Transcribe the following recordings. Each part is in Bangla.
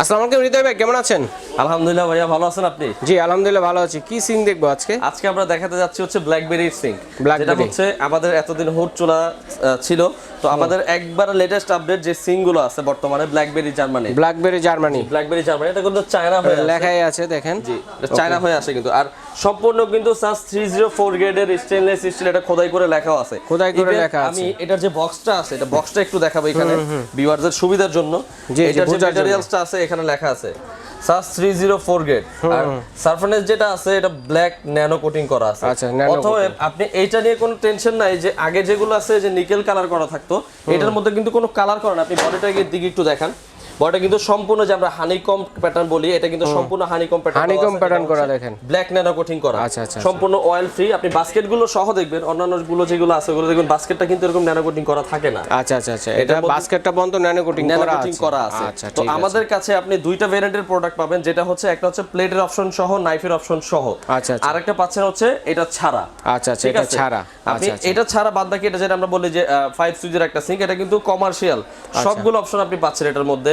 আসসালামু আলাইকুম হৃদয় ভাই কেমন আছেন? আলহামদুলিল্লাহ ভাইয়া ভালো আছেন আপনি? জি আলহামদুলিল্লাহ ভালো আছি। কি সিং দেখব আজকে? আজকে আমরা দেখাতে যাচ্ছি হচ্ছে ব্ল্যাকবেরি সিং। যেটা হচ্ছে আমাদের এতদিন হোট চোলা আহ, ছিল। তো আমাদের একবার লেটেস্ট আপডেট যে সিংগুলো আছে বর্তমানে BlackBerry Germany BlackBerry Germany BlackBerry Germany এটা কিন্তু চায়না হয়ে। লেখাই আছে দেখেন। জি এটা চায়না হয়ে আসে কিন্তু। আর সম্পূর্ণ কিন্তু সাস থ্রি জিরো ফোর গ্রেডের স্টেনলেস স্টিল এটা খোদাই করে লেখাও আছে। খোদাই করে লেখা আছে। আমি এটার যে বক্সটা আছে এটা বক্সটা একটু দেখাবো এখানে। ভিউয়ারদের সুবিধার জন্য। এটার যে ম্যাটেরিয়ালসটা আছে এখানে লেখা আছে। SUS three zero four grade আর যেটা আছে এটা ব্ল্যাক ন্যানো কোটিং করা আছে। আচ্ছা, অথবা আপনি এইটা নিয়ে কোনো টেনশন নাই যে আগে যেগুলো আছে যে নিকেল কালার করা থাকতো এটার মধ্যে কিন্তু কোনো কালার করা না। আপনি বডিটাকে দিকে একটু দেখান। বডিটা কিন্তু সম্পূর্ণ যে আমরা হানিকম প্যাটার্ন বলি এটা কিন্তু সম্পূর্ণ হানিকম প্যাটার্ন Honeycomb pattern করা দেখেন। ব্ল্যাক ন্যানো কোটিং করা। আচ্ছা, আচ্ছা, সম্পূর্ণ অয়েল ফ্রি আপনি বাস্কেটগুলো সহ দেখবেন অন্যান্যগুলো যেগুলো আছে ওগুলো দেখবেন বাস্কেটটা কিন্তু এরকম ন্যানো কোটিং করা থাকে না। আচ্ছা আচ্ছা আচ্ছা। এটা বাস্কেটটা বন্ধ ন্যানো কোটিং করা কোটিং আছে। করা আছে। আচ্ছা তো আমাদের কাছে আপনি দুইটা ভেরিয়েন্টের প্রোডাক্ট পাবেন যেটা হচ্ছে একটা হচ্ছে প্লেটের অপশন সহ নাইফের অপশন সহ। আচ্ছা, আচ্ছা। আর একটা পাচ্ছেন হচ্ছে এটা ছাড়া। আচ্ছা আচ্ছা এটা ছাড়া। আপনি আচ্ছা আচ্ছা। এটা ছাড়া বাদ বাকি এটা যেটা আমরা বলি যে ফাইভ সুইজের একটা সিঙ্ক এটা কিন্তু কমার্শিয়াল আচ্ছা। সবগুলো অপশন আপনি পাচ্ছেন এটার মধ্যে।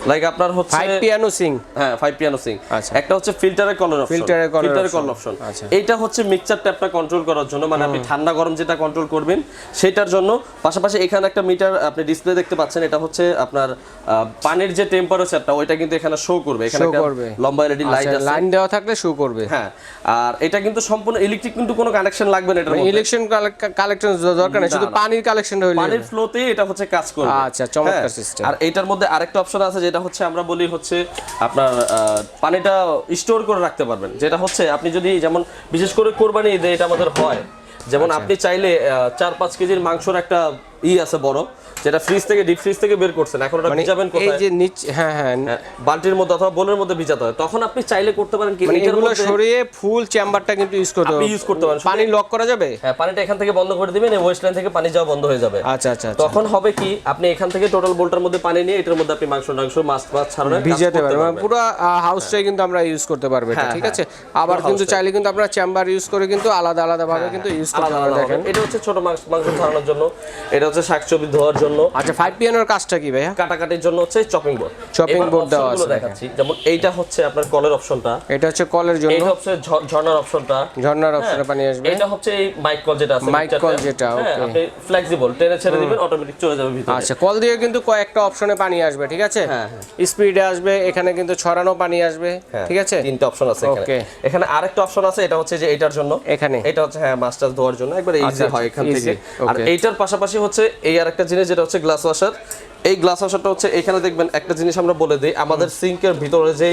লাইক আপনার হচ্ছে ফাইভ পিয়ানো সিং হ্যাঁ ফাইভ পিয়ানো সিং আচ্ছা। একটা হচ্ছে ফিল্টারের কলার অপশন এর colour ফিল্টারের। কলার অপশন আচ্ছা। এইটা হচ্ছে মিক্সচার ট্যাপটা কন্ট্রোল করার জন্য মানে আপনি ঠান্ডা গরম যেটা কন্ট্রোল করবেন সেটার জন্য পাশাপাশি এখানে একটা মিটার আপনি ডিসপ্লে দেখতে পাচ্ছেন এটা হচ্ছে আপনার পানির যে টেম্পারেচারটা ওইটা কিন্তু এখানে শো করবে এখানে একটা করবে। লম্বা এলইডি লাইট আচ্ছা আছে লাইন দেওয়া থাকলে শো করবে হ্যাঁ আর এটা কিন্তু সম্পূর্ণ ইলেকট্রিক কিন্তু কোনো কানেকশন লাগবে না এটার মধ্যে ইলেকশন কালেকশন দরকার নেই শুধু। পানির কালেকশন হইলে পানির ফ্লোতেই এটা হচ্ছে কাজ করবে আচ্ছা, চমৎকার হ্যাঁ, system। আর এটার মধ্যে আরেকটা অপশন আছে যেটা হচ্ছে আমরা বলি হচ্ছে আপনার আহ, পানিটা স্টোর করে রাখতে পারবেন যেটা হচ্ছে আপনি যদি যেমন বিশেষ করে কোরবানি ঈদে এটা আমাদের হয় যেমন আচ্ছা। আপনি চাইলে আহ, চার পাঁচ কেজির মাংসর একটা ই আছে বড় যেটা ফ্রিজ থেকে ডিপ ফ্রিজ থেকে বের করছেন। এখন ওটা মানে ভিজাবেন এই যে নিচ হ্যাঁ হ্যাঁ। হ্যাঁ, বালতির মধ্যে অথবা বোলের মধ্যে ভিজাতে হয়। তখন আপনি চাইলে করতে পারেন কি মানে এগুলো সরিয়ে ফুল চেম্বারটা কিন্তু ইউজ করতে আপনি use করতে পারেন। পানি লক করা যাবে? হ্যাঁ পানিটা এখান থেকে বন্ধ করে দিবেন এই ওয়েস্ট লাইন থেকে পানি যাওয়া বন্ধ হয়ে যাবে। আচ্ছা আচ্ছা আচ্ছা। তখন হবে কি আপনি এখান থেকে টোটাল বোল্টার মধ্যে পানি নিয়ে এটার মধ্যে আপনি মাংস টাংস মাছ মাছ ছাড়ানো ভিজাতে পারবে মানে পুরো হাউসটাই কিন্তু আমরা ইউজ করতে পারব এটা হ্যাঁ, ঠিক হ্যাঁ। আছে? আবার কিন্তু চাইলে কিন্তু আপনারা চেম্বার ইউজ করে কিন্তু আলাদা আলাদা ভাবে কিন্তু ইউজ করতে পারবেন দেখেন। এটা হচ্ছে ছোট মাংস মাংস ছাড়ানোর জন্য। এটা হচ্ছে শাকসবজি ধোয়ার জন্য। আচ্ছা ফাইভ পিএনের কাজটা কি ভাইয়া? কাটাকাটির জন্য হচ্ছে চপিং বোর্ড Chopping board দেওয়া আছে দেখাচ্ছি। যেমন এইটা হচ্ছে আপনার কলের অপশনটা এটা হচ্ছে কলের জন্য। এইটা হচ্ছে ঝর্ণার অপশনটা ঝর্ণার অপশনে পানি আসবে। এটা হচ্ছে এই মাইক কল যেটা আছে call টা। যেটা, হ্যাঁ, okay. আপনি ফ্লেক্সিবল টেনে ছেড়ে দিবেন অটোমেটিক চলে যাবে ভিতরে। আচ্ছা কল দিয়ে কিন্তু কয়েকটা অপশনে পানি আসবে ঠিক আছে? হ্যাঁ, স্পিডে আসবে এখানে কিন্তু ছড়ানো পানি আসবে হ্যাঁ, ঠিক আছে? তিনটা অপশন আছে এখানে. এখানে আরেকটা অপশন আছে এটা হচ্ছে যে এটার জন্য। এখানে। এটা হচ্ছে হ্যাঁ মাস্টার ধোয়ার জন্য। একবার ইজি আচ্ছা, হয় এখান থেকে। আর এইটার পাশাপাশি হচ্ছে এই আরেকটা জিনিস যেটা হচ্ছে গ্লাস ওয়াশার এই গ্লাস ওয়াশারটা হচ্ছে এখানে দেখবেন একটা জিনিস আমরা বলে দিই আমাদের সিঙ্কের ভিতরে যে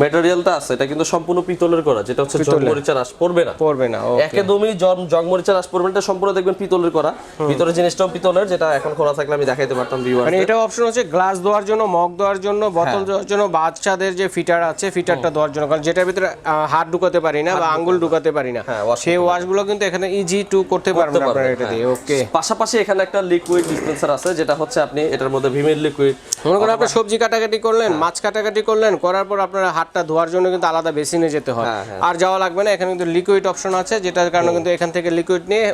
ম্যাটেরিয়ালটা আছে এটা কিন্তু সম্পূর্ণ পিতলের করা যেটা হচ্ছে জগমরিচার আশ পড়বে না। পড়বে না একদমই জম জগমরিচার আশ পড়বে না, এটা সম্পূর্ণ দেখবেন পিতলের করা। ভিতরে জিনিসটাও পিতলের যেটা এখন খোলা থাকলে আমি দেখাইতে পারতাম ভিউয়ার মানে এটা অপশন হচ্ছে গ্লাস দেওয়ার জন্য মগ দেওয়ার জন্য বোতল হ্যাঁ। দেওয়ার জন্য বাচ্চাদের যে ফিটার আছে ফিটারটা দেওয়ার জন্য কারণ যেটার ভিতরে হাত ঢুকাতে পারি না বা আঙ্গুল ঢুকাতে পারি না। হ্যাঁ, সেই ওয়াশগুলো কিন্তু এখানে ইজি টু করতে পারবেন আপনারা এটা হ্যাঁ। দিয়ে ওকে পাশাপাশি এখানে একটা লিকুইড ডিসপেন্সার আছে যেটা হচ্ছে আপনি এটার মধ্যে ভিমের লিকুইড মনে করেন আপনি সবজি কাটাকাটি করলেন হ্যাঁ। মাছ কাটাকাটি করলেন করার পর আপনার হাতটা ধোয়ার জন্য কিন্তু আলাদা বেসিনে যেতে হয়। হ্যাঁ, হ্যাঁ। আর যাওয়া লাগবে না এখানে কিন্তু লিকুইড অপশন আছে যেটার কারণে কিন্তু এখান থেকে লিকুইড নিয়ে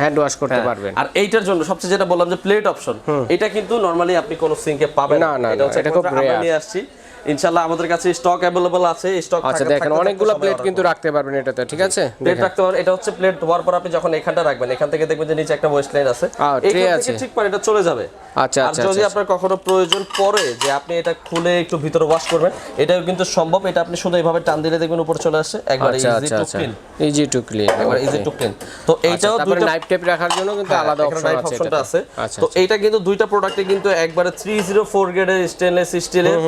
হ্যান্ড ওয়াশ করতে পারবেন। আর এইটার জন্য সবচেয়ে যেটা বললাম যে প্লেট অপশন এটা কিন্তু নরমালি আপনি কোনো সিঙ্কে পাবেন না, না, এটা হচ্ছে এটা খুব আমরা আমি নিয়ে আসছি। ইনশাআল্লাহ আমাদের কাছে স্টক অ্যাভেলেবল আছে স্টক আচ্ছা দেখেন অনেকগুলো প্লেট কিন্তু রাখতে পারবেন এটাতে ঠিক আছে? প্লেট রাখতে পারেন এটা হচ্ছে প্লেট ধোয়ার পর আপনি যখন এখানটা রাখবেন এখান থেকে দেখবেন যে নিচে একটা ওয়েস্ট লাইন আছে। থেকে আছে। ঠিক পরে এটা চলে যাবে। আচ্ছা আর আচ্ছা যদি আপনার কখনো প্রয়োজন পড়ে যে আপনি এটা খুলে একটু ভিতরে ওয়াশ করবেন এটাও কিন্তু সম্ভব। এটা আপনি শুধু এইভাবে টান দিলে দেখবেন উপরে চলে আসছে একবার আচ্ছা ইজি আচ্ছা টু আচ্ছা। ক্লিন ইজি টু ক্লিন একবার ইজি টু ক্লিন তো এইটাও তারপরে দুইটা নাইফ টেপ রাখার জন্য কিন্তু হ্যাঁ, আলাদা অপশন আছে আচ্ছা তো এইটা কিন্তু দুইটা প্রোডাক্টে কিন্তু একবারে থ্রি জিরো ফোর গ্রেডের স্টেনলেস স্টিলের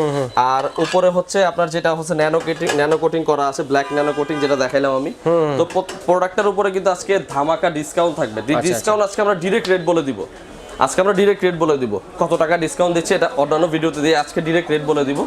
আর উপরে হচ্ছে আপনার যেটা হচ্ছে ন্যানো কোটিং ন্যানো কোটিং করা আছে ব্ল্যাক ন্যানো কোটিং যেটা দেখাইলাম আমি। তো প্রোডাক্টটার উপরে কিন্তু আজকে ধামাকা ডিসকাউন্ট থাকবে। আচ্ছা, ডিসকাউন্ট আজকে আমরা ডিরেক্ট রেট বলে দিব। আজকে আমরা ডিরেক্ট রেট বলে দিব। কত টাকা ডিসকাউন্ট দিচ্ছে এটা অন্যান্য ভিডিওতে দিয়ে আজকে ডিরেক্ট রেট বলে দিব.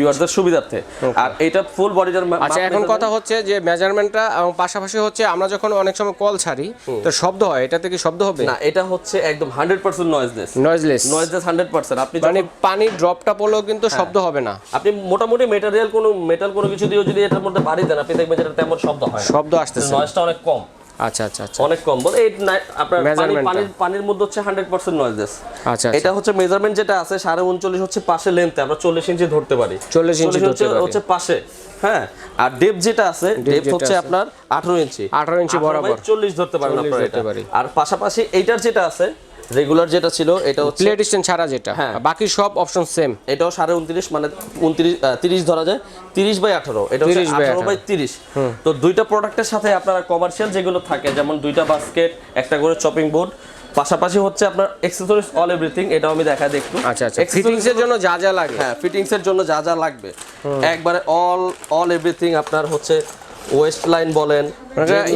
ইউয়ারদের সুবিধার্থে। আর এটা ফুল বডিটার আচ্ছা এখন কথা হচ্ছে যে মেজারমেন্টটা এবং পাশাপাশি হচ্ছে আমরা যখন অনেক সময় কল ছাড়ি তো শব্দ হয় এটা থেকে শব্দ হবে? না এটা হচ্ছে একদম hundred percent noiseless noiseless noiseless hundred percent আপনি মানে পানির ড্রপটা পড়লেও কিন্তু হ্যাঁ। শব্দ হবে না। আপনি মোটামুটি মেটেরিয়াল কোনো মেটাল কোনো কিছু দিয়েও যদি এটার মধ্যে বাড়ি দেন আপনি দেখবেন যেটা তেমন শব্দ হয় শব্দ আসতেছে। নয়েজটা অনেক কম। আচ্ছা আচ্ছা আচ্ছা। অনেক কম্বল। এই না- আপনার পানির পানির মধ্যে হচ্ছে হান্ড্রেড পার্সেন্ট নয়েজেস আচ্ছা এটা হচ্ছে মেজারমেন্ট যেটা আছে সাড়ে উনচল্লিশ হচ্ছে পাশে লেন্থে আমরা চল্লিশ ইঞ্চি ধরতে পারি। 40 ইঞ্চি হচ্ছে হচ্ছে পাশে। হ্যাঁ? আর ডেপ যেটা আছে ডেপ হচ্ছে আপনার আঠারো ইঞ্চি। 18 ইঞ্চি বরাবর। চল্লিশ ধরতে পারেন আপনারা এটা। আর পাশাপাশি এইটার যেটা আছে রেগুলার যেটা ছিল এটা হচ্ছে প্লেট স্ট্যান্ড ছাড়া যেটা। হ্যাঁ। বাকি সব অপশন সেম এটাও সাড়ে উনত্রিশ মানে উনত্রিশ তিরিশ ধরা যায়। তিরিশ বাই আঠারো এটা হচ্ছে 30 by আঠারো বাই তিরিশ। তো দুইটা প্রোডাক্টের সাথে আপনারা কমার্শিয়াল যেগুলো থাকে যেমন দুইটা বাস্কেট একটা করে চপিং বোর্ড পাশাপাশি হচ্ছে আপনার এক্সেসরিজ অল এভরিথিং এটাও আমি দেখা দেখব আচ্ছা আচ্ছা। ফিটিংস এর জন্য যা যা লাগে। হ্যাঁ ফিটিংস এর জন্য যা যা লাগবে। একবারে অল অল এভরিথিং আপনার হচ্ছে ওয়েস্ট লাইন বলেন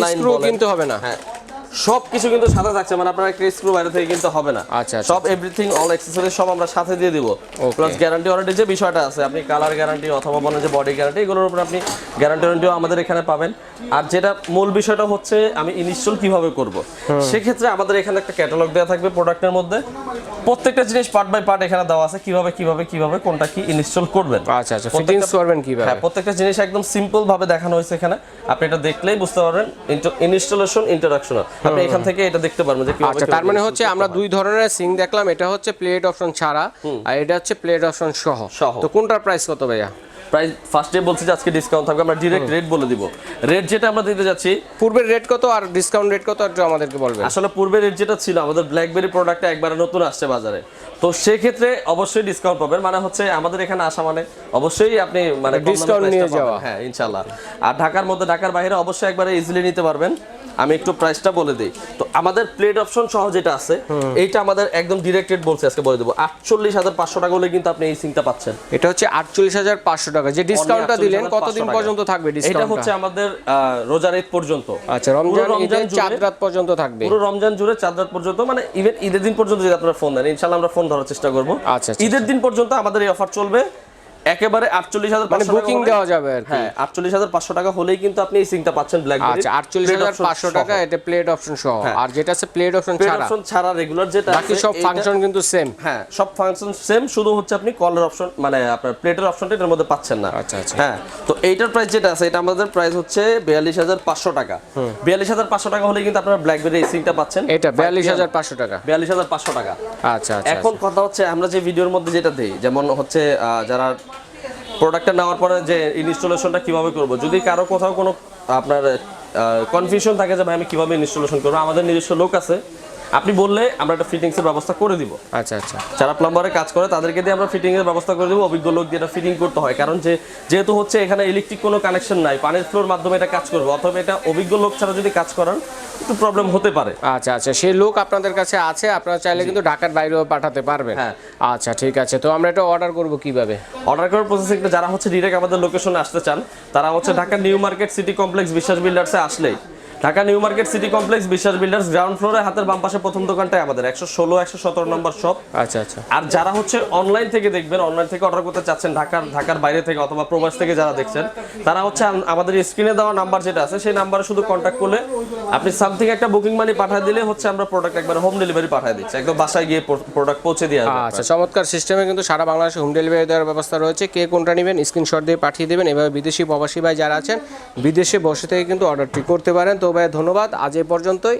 লাইন স্ক্রু কিনতে হবে না। হ্যাঁ। সব কিছু কিন্তু সাথে থাকছে মানে আপনার একটা স্ক্রু বাইরে থেকে কিনতে হবে না। আচ্ছা, আচ্ছা, সব এভরিথিং অল অ্যাক্সেসরিজ সব আমরা সাথে দিয়ে দিব। প্লাস গ্যারান্টি ওয়ারেন্টি যে বিষয়টা আছে আপনি কালার গ্যারান্টি অথবা বলেন যে বডি গ্যারান্টি এগুলোর উপর আপনি গ্যারান্টি ওয়ারেন্টিও আমাদের এখানে পাবেন। আর যেটা মূল বিষয়টা হচ্ছে আমি ইনস্টল কীভাবে করব? সেক্ষেত্রে আমাদের এখানে একটা ক্যাটালগ দেওয়া থাকবে প্রোডাক্টের মধ্যে। প্রত্যেকটা জিনিস পার্ট বাই পার্ট এখানে দেওয়া আছে কীভাবে কীভাবে কীভাবে কোনটা কি ইনস্টল করবেন। আচ্ছা আচ্ছা ফিটিংস করবেন কীভাবে? হ্যাঁ প্রত্যেকটা জিনিস একদম সিম্পল ভাবে দেখানো হয়েছে এখানে। আপনি এটা দেখলেই বুঝতে পারবেন। ইনস্টলেশন ইন্টারাকশন আপনি এখান থেকে এটা দেখতে পারবেন যে আচ্ছা তার মানে হচ্ছে আমরা দুই ধরনের সিং দেখলাম এটা হচ্ছে প্লেট অপশন ছাড়া আর এটা হচ্ছে প্লেট অপশন সহ। সহ। তো কোনটার প্রাইস কত ভাইয়া? প্রাইস ফার্স্টে বলছি যে আজকে ডিসকাউন্ট থাকবে আমরা ডিরেক্ট রেট বলে দিব। রেট যেটা আমরা দিতে যাচ্ছি পূর্বের রেট কত আর ডিসকাউন্ট রেট কত একটু আমাদেরকে বলবেন? আসলে পূর্বের রেট যেটা ছিল আমাদের ব্ল্যাকবেরি প্রোডাক্টটা একবারে নতুন আসছে বাজারে। তো সেক্ষেত্রে অবশ্যই ডিসকাউন্ট পাবেন মানে হচ্ছে আমাদের এখানে আসা মানে অবশ্যই আপনি মানে কম দামে Discount price টা নিয়ে যাওয়া। হ্যাঁ ইনশাল্লাহ আর ঢাকার মধ্যে ঢাকার বাইরে অবশ্যই একবারে ইজিলি নিতে পারবেন। আমি একটু প্রাইসটা বলে দিই। তো আমাদের প্লেট অপশন সহ যেটা আছে এইটা আমাদের একদম ডিরেক্ট রেট বলছে আজকে বলে দেবো। আটচল্লিশ হাজার পাঁচশো টাকা হলে কিন্তু আপনি এই সিংটা পাচ্ছেন। এটা হচ্ছে আটচল্লিশ হাজার পাঁচশো টাকা। যে ডিসকাউন্টটা দিলেন কতদিন পর্যন্ত থাকবে এটা হচ্ছে আমাদের রোজার ঈদ পর্যন্ত। আচ্ছা রমজান রমজান ঈদের চাঁদ রাত পর্যন্ত থাকবে। পুরো রমজান জুড়ে চাঁদ রাত পর্যন্ত মানে ইভেন ঈদের দিন পর্যন্ত যদি আপনারা ফোন দেন ইনশাল্লাহ আমরা ফোন ধরার চেষ্টা করব। আচ্ছা, আচ্ছা, ঈদের দিন পর্যন্ত আমাদের এই অফার চলবে। একেবারে আটচল্লিশ হাজার মানে বুকিং দেওয়া যাবে আর হ্যাঁ আটচল্লিশ হাজার পাঁচশো টাকা হলেই কিন্তু আপনি এই সিংটা পাচ্ছেন ব্ল্যাক আচ্ছা আটচল্লিশ হাজার পাঁচশো টাকা এটা প্লেট অপশন সহ। আর যেটা আছে প্লেট অপশন ছাড়া। অপশন ছাড়া রেগুলার যেটা বাকি সব ফাংশন কিন্তু সেম হ্যাঁ সব ফাংশন সেম শুধু হচ্ছে আপনি কলের অপশন মানে আপনার প্লেটের অপশনটা এটার মধ্যে পাচ্ছেন না। আচ্ছা, আচ্ছা। হ্যাঁ তো এইটার প্রাইস যেটা আছে এটা আমাদের প্রাইস হচ্ছে বিয়াল্লিশ হাজার পাঁচশো টাকা। বিয়াল্লিশ হাজার পাঁচশো টাকা হলে কিন্তু আপনারা ব্ল্যাকবেরি এই সিংটা পাচ্ছেন। এটা বিয়াল্লিশ হাজার পাঁচশো টাকা। বিয়াল্লিশ হাজার পাঁচশো টাকা। আচ্ছা আচ্ছা এখন কথা হচ্ছে আমরা যে ভিডিওর মধ্যে যেটা দেই যেমন হচ্ছে আহ, যারা প্রোডাক্টটা নেওয়ার পরে যে ইনস্টলেশনটা কীভাবে করব? যদি কারও কোথাও কোনো আপনার কনফিউশন থাকে যে ভাই আমি কীভাবে ইনস্টলেশন করব? আমাদের নিজস্ব লোক আছে। আপনি বললে আমরা একটা ফিটিংসের ব্যবস্থা করে দিব। আচ্ছা আচ্ছা। যারা প্লাম্বারে কাজ করে তাদেরকে দিয়ে আমরা ফিটিং এর ব্যবস্থা করে দেবো। অভিজ্ঞ লোক দিয়ে এটা ফিটিং করতে হয়। কারণ যে যেহেতু হচ্ছে এখানে ইলেকট্রিক কোনো কানেকশন নাই পানির ফ্লোর মাধ্যমে এটা কাজ করবে। অথবা এটা অভিজ্ঞ লোক ছাড়া যদি কাজ করান একটু প্রবলেম হতে পারে। আচ্ছা আচ্ছা। সেই লোক আপনাদের কাছে আছে আপনারা চাইলে কিন্তু ঢাকার বাইরেও পাঠাতে পারবেন। হ্যাঁ। আচ্ছা ঠিক আছে। তো আমরা এটা অর্ডার করব কীভাবে? অর্ডার করার প্রসেসিংটা যারা হচ্ছে ডিরেক্ট আমাদের লোকেশনে আসতে চান তারা হচ্ছে Dhaka new market city complex Biswas বিল্ডার্সে আসলেই Dhaka new market city complex Biswas builders ground ফ্লোরে হাতের বাম পাশে প্রথম দোকানটাই আমাদের একশো ষোলো একশো সতেরো নম্বর শপ আচ্ছা আচ্ছা। আর যারা হচ্ছে অনলাইন থেকে দেখবেন অনলাইন থেকে অর্ডার করতে চাচ্ছেন ঢাকার ঢাকার বাইরে থেকে অথবা প্রবাস থেকে যারা দেখছেন তারা হচ্ছে আমাদের স্ক্রিনে দেওয়া নাম্বার যেটা আছে সেই নাম্বারে শুধু কন্ট্যাক্ট করলে আপনি সামথিং একটা বুকিং মানি পাঠিয়ে দিলে হচ্ছে আমরা প্রোডাক্ট একবার হোম ডেলিভারি পাঠিয়ে দিচ্ছি। একদম বাসায় গিয়ে প্রোডাক্ট পৌঁছে দিয়ে আচ্ছা চমৎকার সিস্টেমে কিন্তু সারা বাংলাদেশে হোম ডেলিভারি দেওয়ার ব্যবস্থা রয়েছে। কে কোনটা নেবেন স্ক্রিনশট দিয়ে পাঠিয়ে দেবেন। এভাবে বিদেশি প্রবাসী ভাই যারা আছেন বিদেশে বসে থেকে কিন্তু অর্ডারটি করতে পারেন। তো ভাই ধন্যবাদ। আজ এই পর্যন্তই।